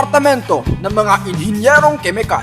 Departamento ng mga Inhinyerong Kemikal.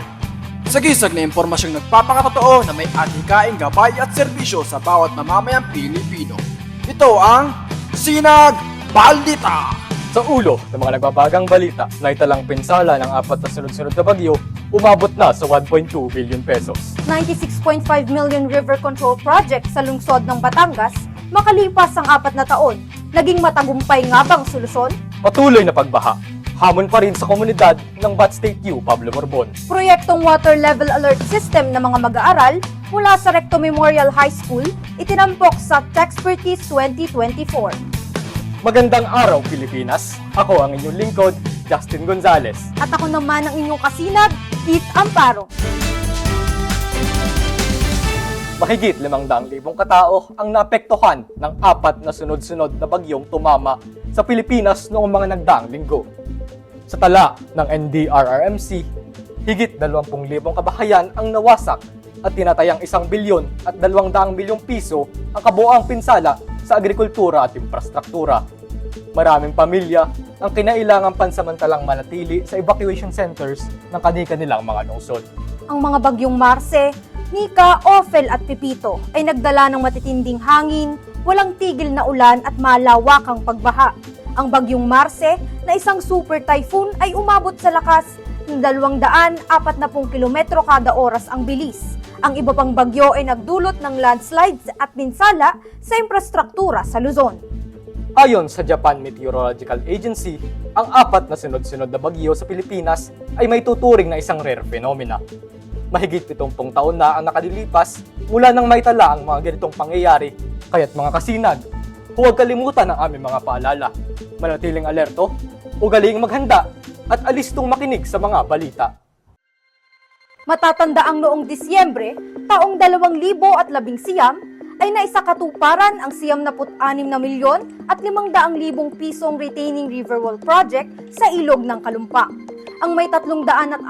Sagisag na impormasyong nagpapakatotoo na may atikaing gabay at serbisyo sa bawat mamamayang Pilipino. Ito ang Sinag Balita! Sa ulo ng mga nagbabagang balita na italang pinsala ng apat na sunod-sunod na bagyo, umabot na sa 1.2 billion pesos. 96.5 million river control project sa lungsod ng Batangas, makalipas ang apat na taon, naging matagumpay nga bang solusyon? Patuloy na pagbaha, hamon pa rin sa komunidad ng Bat State U Pablo Morbon. Proyektong Water Level Alert System ng mga mag-aaral mula sa Recto Memorial High School, itinampok sa Techspertise 2024. Magandang araw Pilipinas! Ako ang inyong lingkod, Justin Gonzales. At ako naman ang inyong kasinag, Keith Amparo. Mahigit 500,000 katao ang naapektuhan ng apat na sunod-sunod na bagyong tumama sa Pilipinas noong mga nagdaang linggo. Sa tala ng NDRRMC, higit 20,000 kabahayan ang nawasak at tinatayang 1 bilyon at 200 milyong piso ang kabuoang pinsala sa agrikultura at infrastruktura. Maraming pamilya ang kinailangang pansamantalang manatili sa evacuation centers ng kani-kanilang mga lungsod. Ang mga bagyong Marse, Nika, Ophel at Pipito ay nagdala ng matitinding hangin, walang tigil na ulan at malawakang pagbaha. Ang bagyong Marse na isang super typhoon ay umabot sa lakas ng 240 kilometro kada oras ang bilis. Ang iba pang bagyo ay nagdulot ng landslides at minsala sa infrastruktura sa Luzon. Ayon sa Japan Meteorological Agency, ang apat na sunod-sunod na bagyo sa Pilipinas ay may tuturing na isang rare phenomena. Mahigit 70 taon na ang nakadilipas mula nang maitala ang mga ganitong pangyayari. Kaya't mga kasinag, huwag kalimutan ang aming mga paalala. Manatiling alerto, ugaling maghanda, at alistong makinig sa mga balita. Matatanda ang noong Disyembre, taong 2019 ay naisakatuparan ang 76 na milyon at 500 libong pisong retaining river wall project sa ilog ng Kalumpa. Ang may 360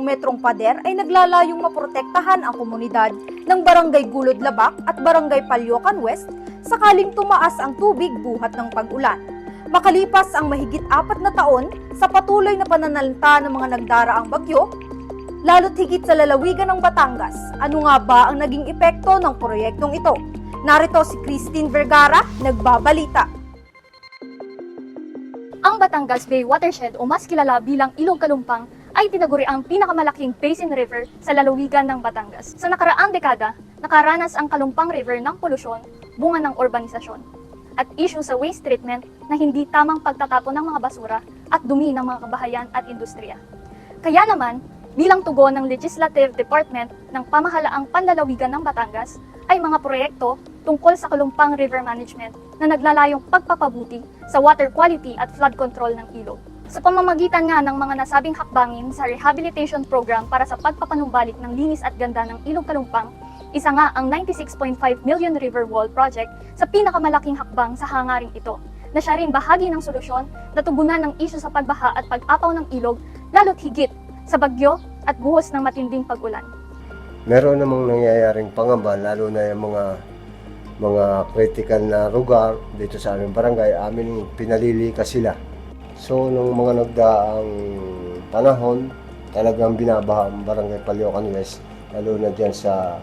metrong pader ay naglalayong maprotektahan ang komunidad ng Barangay Gulod Labak at Barangay Palyokan West sakaling tumaas ang tubig buhat ng pag-ulan. Makalipas ang mahigit apat na taon sa patuloy na pananalanta ng mga nagdaraang bagyo, lalo't higit sa lalawigan ng Batangas. Ano nga ba ang naging epekto ng proyektong ito? Narito si Christine Vergara, nagbabalita. Ang Batangas Bay Watershed o mas kilala bilang Ilog Kalumpang ay tinaguri ang pinakamalaking basin river sa lalawigan ng Batangas. Sa nakaraang dekada, nakaranas ang Kalumpang River ng polusyon, bunga ng urbanisasyon, at issue sa waste treatment na hindi tamang pagtatapon ng mga basura at dumi ng mga kabahayan at industriya. Kaya naman, bilang tugon ng Legislative Department ng Pamahalaang Panlalawigan ng Batangas, ay mga proyekto tungkol sa Kalumpang River Management na naglalayong pagpapabuti sa water quality at flood control ng ilog. Sa pamamagitan nga ng mga nasabing hakbangin sa rehabilitation program para sa pagpapanumbalik ng linis at ganda ng Ilog Kalumpang, isa nga ang 96.5 million river wall project sa pinakamalaking hakbang sa hangaring ito, na siya rin bahagi ng solusyon na tugunan ng isyu sa pagbaha at pag-apaw ng ilog, lalo't higit sa bagyo at buhos ng matinding pag-ulan. meron namang nangyayaring pangamba lalo na yung mga mga critical na lugar dito sa aming barangay, amin pinalilikas sila. So, nung mga nagdaang panahon, talagang binabaha ang barangay Palyokan West, lalo na dyan sa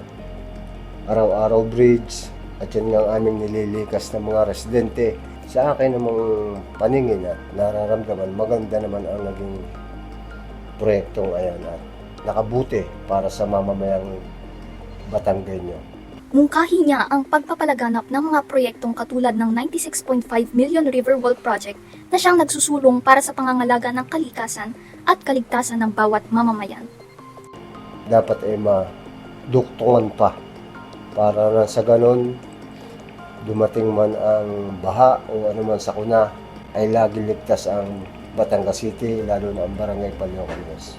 Araw-Araw Bridge, at yan nga ang aming nililikas ng mga residente. Sa akin namang paningin at nararamdaman, maganda naman ang naging proyektong ayan at nakabuti para sa mamamayang Batanggenyo. Mungkahi niya ang pagpapalaganap ng mga proyektong katulad ng 96.5 million river wall project na siyang nagsusulong para sa pangangalaga ng kalikasan at kaligtasan ng bawat mamamayan. Dapat ay maduktungan pa para na sa ganon dumating man ang baha o ano man sa kuna ay lagi ligtas ang Batangas City lalo na ang Barangay Palyokan West.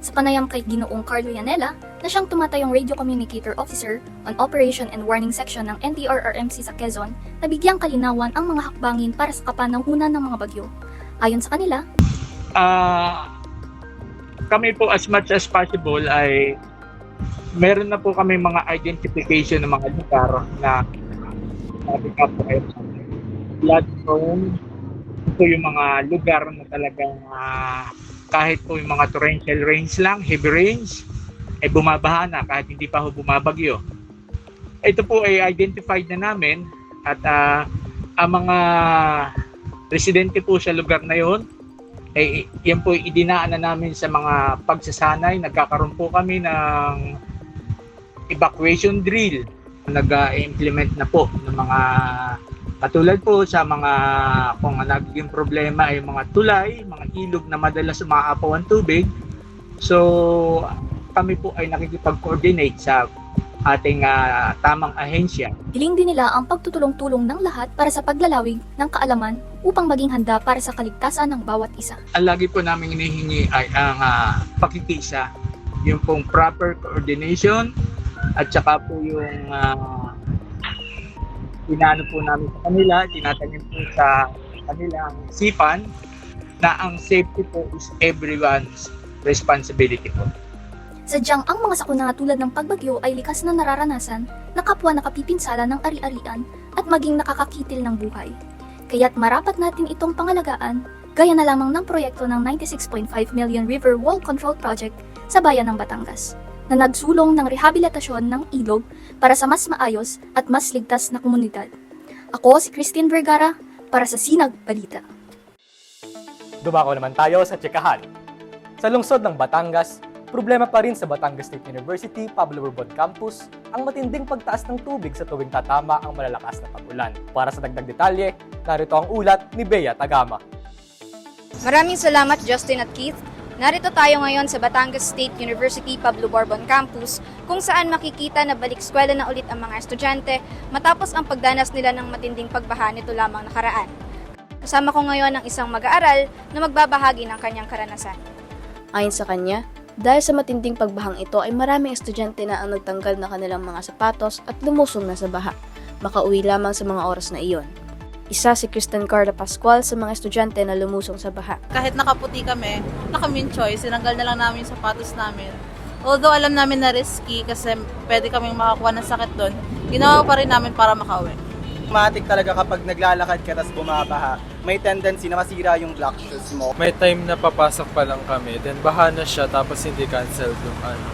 Sa panayam kay Ginoong Carlo Yanela na siyang tumatayong radio communicator officer on Operation and Warning Section ng NDRRMC sa Quezon, nabigyang kalinawan ang mga hakbangin para sa kapanahunan ng mga bagyo. Ayon sa kanila, ah kami po as much as possible ay meron na po kami mga identification ng mga lugar na sabi ka po ay flood. Ito yung mga lugar na talagang ah, kahit po yung mga torrential rains lang, heavy rains, ay bumabaha na kahit hindi pa ho bumabagyo. Ito po ay identified na namin at ah, ang mga residente po sa lugar na yon ay yan po idinaan na namin sa mga pagsasanay. Nagkakaroon po kami ng evacuation drill. Nag-implement na po ng mga katulad po sa mga kung ang nagiging problema ay mga tulay, mga ilog na madalas umaapaw ang tubig. So kami po ay nakikipag-coordinate sa ating ah, tamang ahensya Hiling din nila ang pagtutulong-tulong ng lahat para sa paglalawig ng kaalaman upang maging handa para sa kaligtasan ng bawat isa. ang lagi po namin hinihingi ay ang ah, pakikisa, yung pong proper coordination at saka po yung uh, inaano po namin sa kanila, tinatanim po sa kanilang sipan na ang safety po is everyone's responsibility po. Sadyang ang mga sakuna tulad ng pagbagyo ay likas na nararanasan na kapwa nakapipinsala ng ari-arian at maging nakakakitil ng buhay. Kaya't marapat natin itong pangalagaan gaya na lamang ng proyekto ng 96.5 million River Wall Control Project sa bayan ng Batangas na nagsulong ng rehabilitasyon ng ilog para sa mas maayos at mas ligtas na komunidad. Ako si Christine Vergara para sa Sinag Balita. Dumako naman tayo sa tsikahan. Sa lungsod ng Batangas, problema pa rin sa Batangas State University Pablo Bourbon Campus ang matinding pagtaas ng tubig sa tuwing tatama ang malalakas na pag-ulan. Para sa dagdag detalye, narito ang ulat ni Bea Tagama. Maraming salamat Justin at Keith. Narito tayo ngayon sa Batangas State University Pablo Borbon Campus kung saan makikita na balik eskwela na ulit ang mga estudyante matapos ang pagdanas nila ng matinding pagbaha nito lamang nakaraan. Kasama ko ngayon ang isang mag-aaral na magbabahagi ng kanyang karanasan. Ayon sa kanya, dahil sa matinding pagbahang ito ay maraming estudyante na ang nagtanggal na kanilang mga sapatos at lumusong na sa baha. Makauwi lamang sa mga oras na iyon. Isa si Kristen Carla Pascual sa mga estudyante na lumusong sa baha. kahit nakaputi kami, nakamin choice, sinanggal na lang namin yung sapatos namin. Although alam namin na risky kasi pwede kaming makakuha ng sakit doon, ginawa pa rin namin para makauwi. Matik talaga kapag naglalakad ka tapos bumabaha, may tendency na masira yung black shoes mo. May time na papasok pa lang kami, then baha na siya tapos hindi cancel yung ano.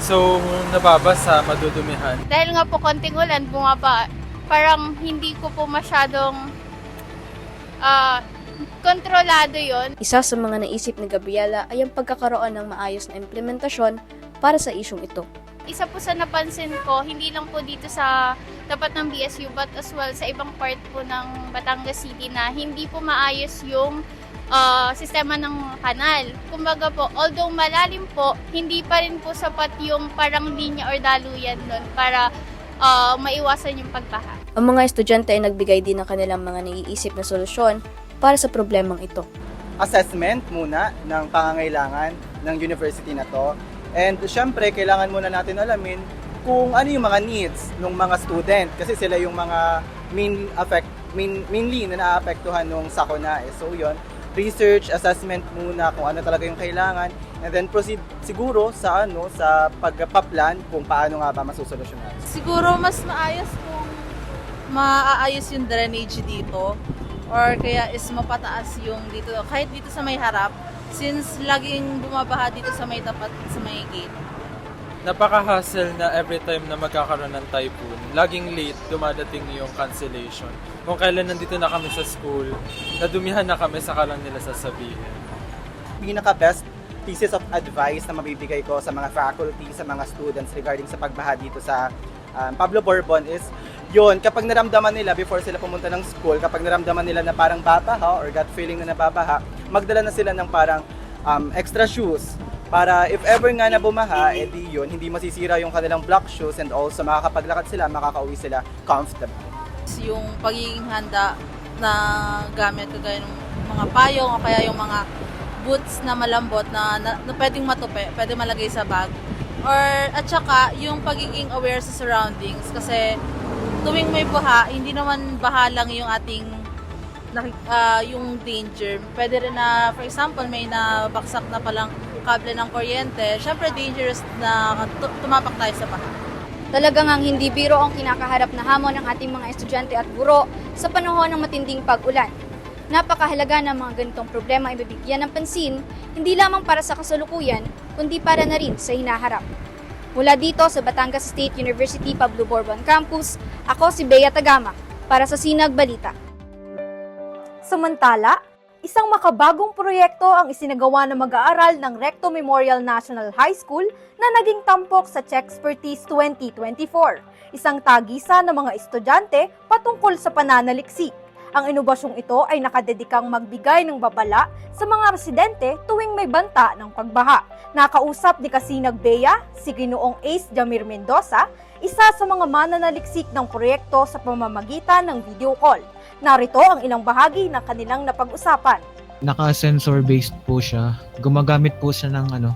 So, nababasa, madudumihan. dahil nga po konting ulan, bumaba, parang hindi ko po masyadong ah, kontrolado yon Isa sa mga naisip ni Gabriela ay ang pagkakaroon ng maayos na implementasyon para sa isyong ito. Isa po sa napansin ko, hindi lang po dito sa tapat ng BSU but as well sa ibang part po ng Batangas City na hindi po maayos yung ah, sistema ng kanal. Kumbaga po, although malalim po, hindi pa rin po sapat yung parang linya or daluyan doon para ah, maiwasan yung pagbaha. Ang mga estudyante ay nagbigay din ng kanilang mga naiisip na solusyon para sa problemang ito. Assessment muna ng pangangailangan ng university na to. And syempre, kailangan muna natin alamin kung ano yung mga needs ng mga student kasi sila yung mga main affect main, mainly na naapektuhan nung sakuna eh. So yun, research, assessment muna kung ano talaga yung kailangan and then proceed siguro sa ano sa pagpaplan kung paano nga ba masusolusyonan. Siguro mas maayos kung maaayos yung drainage dito or kaya is mapataas yung dito, kahit dito sa may harap since laging bumabaha dito sa may tapat sa may gate. Napaka-hassle na every time na magkakaroon ng typhoon, laging late dumadating yung cancellation. Kung kailan nandito na kami sa school, nadumihan na kami sa lang nila sasabihin. pinaka-best pieces of advice na mabibigay ko sa mga faculty, sa mga students regarding sa pagbaha dito sa um, Pablo Bourbon is yun, kapag naramdaman nila before sila pumunta ng school, kapag naramdaman nila na parang babaha or gut feeling na nababaha, magdala na sila ng parang um, extra shoes para if ever nga na bumaha, edi yun, hindi masisira yung kanilang black shoes and also makakapaglakad sila, makakauwi sila comfortable. Yung pagiging handa na gamit kagaya ng mga payong o kaya yung mga boots na malambot na, na, na pwedeng matupi, pwede malagay sa bag. Or at saka yung pagiging aware sa surroundings kasi tuwing may baha, hindi naman baha lang yung ating ah, yung danger. Pwede rin na, for example, may nabaksak na palang kable ng kuryente. Syempre, dangerous na tu- tumapak tayo sa baha. Talagang ang hindi biro ang kinakaharap na hamon ng ating mga estudyante at guro sa panahon ng matinding pag-ulan. Napakahalaga ng mga ganitong problema ay mabigyan ng pansin, hindi lamang para sa kasalukuyan, kundi para na rin sa hinaharap. Mula dito sa Batangas State University Pablo Borbon Campus, ako si Bea Tagama para sa Sinag Balita. Samantala, isang makabagong proyekto ang isinagawa ng mag-aaral ng Recto Memorial National High School na naging tampok sa Chexpertise 2024, isang tagisa ng mga estudyante patungkol sa pananaliksik. Ang inobasyong ito ay nakadedikang magbigay ng babala sa mga residente tuwing may banta ng pagbaha. Nakausap ni Kasinag Bea, si Ginoong Ace Jamir Mendoza, isa sa mga mananaliksik ng proyekto sa pamamagitan ng video call. Narito ang ilang bahagi ng kanilang napag-usapan. naka-sensor based po siya. Gumagamit po siya ng ano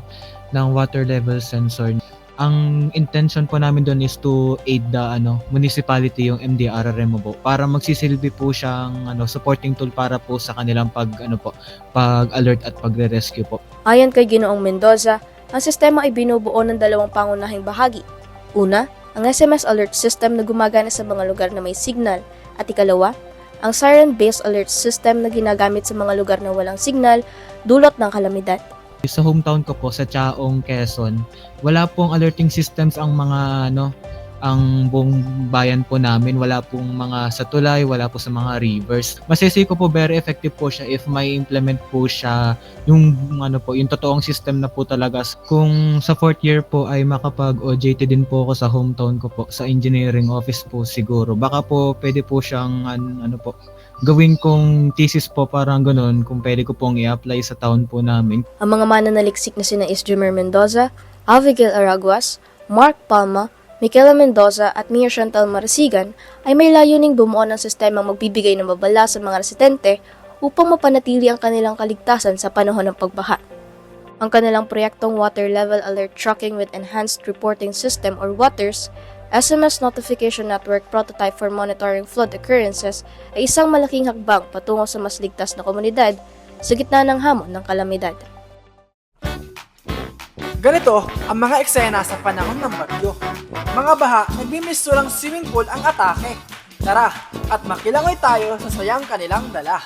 ng water level sensor. Ang intention po namin doon is to aid the ano municipality yung MDRRM po para magsisilbi po siyang ano supporting tool para po sa kanilang pag ano po pag alert at pagre-rescue po. Ayon kay Ginoong Mendoza, ang sistema ay binubuo ng dalawang pangunahing bahagi. Una, ang SMS alert system na gumagana sa mga lugar na may signal at ikalawa, ang siren-based alert system na ginagamit sa mga lugar na walang signal dulot ng kalamidad. Sa hometown ko po sa Chaong, Quezon, wala pong alerting systems ang mga ano ang buong bayan po namin wala pong mga sa tulay, wala po sa mga rivers. Masisi ko po very effective po siya if may implement po siya yung ano po, yung totoong system na po talaga. Kung sa fourth year po ay makapag OJT din po ako sa hometown ko po sa engineering office po siguro. Baka po pwede po siyang an- ano po gawin kong thesis po parang ganun kung pwede ko pong i-apply sa town po namin. Ang mga mananaliksik na sina Isjumer Mendoza, Abigail Araguas, Mark Palma, Michaela Mendoza at Mia Chantal Marasigan ay may layuning bumuo ng sistemang magbibigay ng babala sa mga residente upang mapanatili ang kanilang kaligtasan sa panahon ng pagbaha. Ang kanilang proyektong Water Level Alert Tracking with Enhanced Reporting System or WATERS, SMS Notification Network Prototype for Monitoring Flood Occurrences ay isang malaking hakbang patungo sa mas ligtas na komunidad sa gitna ng hamon ng kalamidad. Ganito ang mga eksena sa panahon ng bagyo. Mga baha, nagmimistulang swimming pool ang atake. Tara, at makilangoy tayo sa sayang kanilang dala.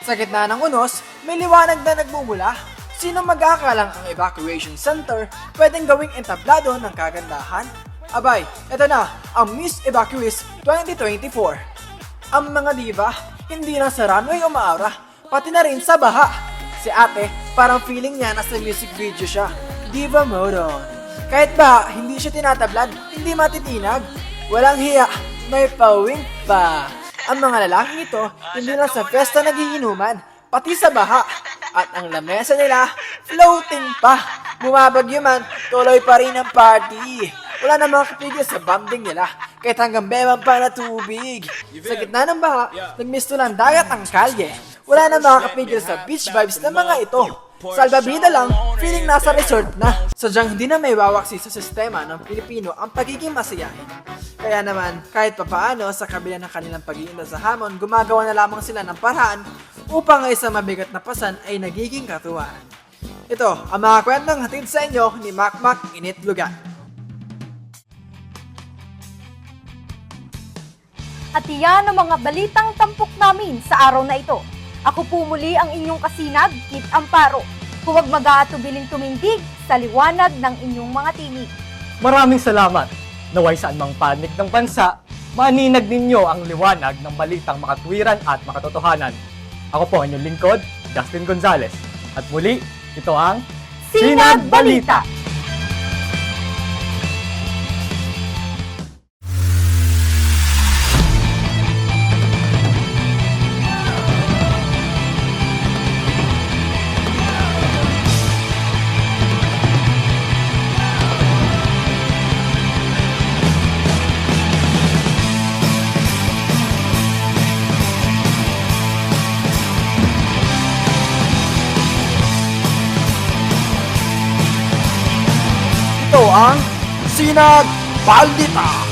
Sa gitna ng unos, may liwanag na nagmumula. Sino mag-aakalang ang evacuation center pwedeng gawing entablado ng kagandahan? Abay, eto na, ang Miss Evacuees 2024. Ang mga diva, hindi lang sa runway umaara, pati na rin sa baha. Si ate, parang feeling niya nasa music video siya. Diva mode on. Kahit ba hindi siya tinatablad, hindi matitinag. Walang hiya, may pawing pa. Ang mga lalaking ito, hindi lang sa festa nagiinuman, pati sa baha. At ang lamesa nila, floating pa. Bumabagyo man, tuloy pa rin ang party. Wala na mga kapigil sa bonding nila, kahit hanggang beman pa na tubig. Sa gitna ng baha, nagmisto ng dagat ang kalye. Wala na mga kapigil sa beach vibes ng mga ito. Salbabida lang, feeling nasa resort na. Sadyang hindi na may wawaksi sa sistema ng Pilipino ang pagiging masayahin. Kaya naman, kahit papaano sa kabila ng kanilang pag sa hamon, gumagawa na lamang sila ng paraan upang ang isang mabigat na pasan ay nagiging katuwaan. Ito, ang mga kwentong hatid sa inyo ni Mac Mac Init Lugan. At iyan ang mga balitang tampok namin sa araw na ito. Ako po muli ang inyong kasinag, Kit Amparo. Huwag mag-aatubiling tumindig sa liwanag ng inyong mga tinig. Maraming salamat. Naway saan mang panik ng bansa, maninag ninyo ang liwanag ng balitang makatwiran at makatotohanan. Ako po ang inyong lingkod, Justin Gonzales. At muli, ito ang Sinag Balita! Ito ang Sinag Balita.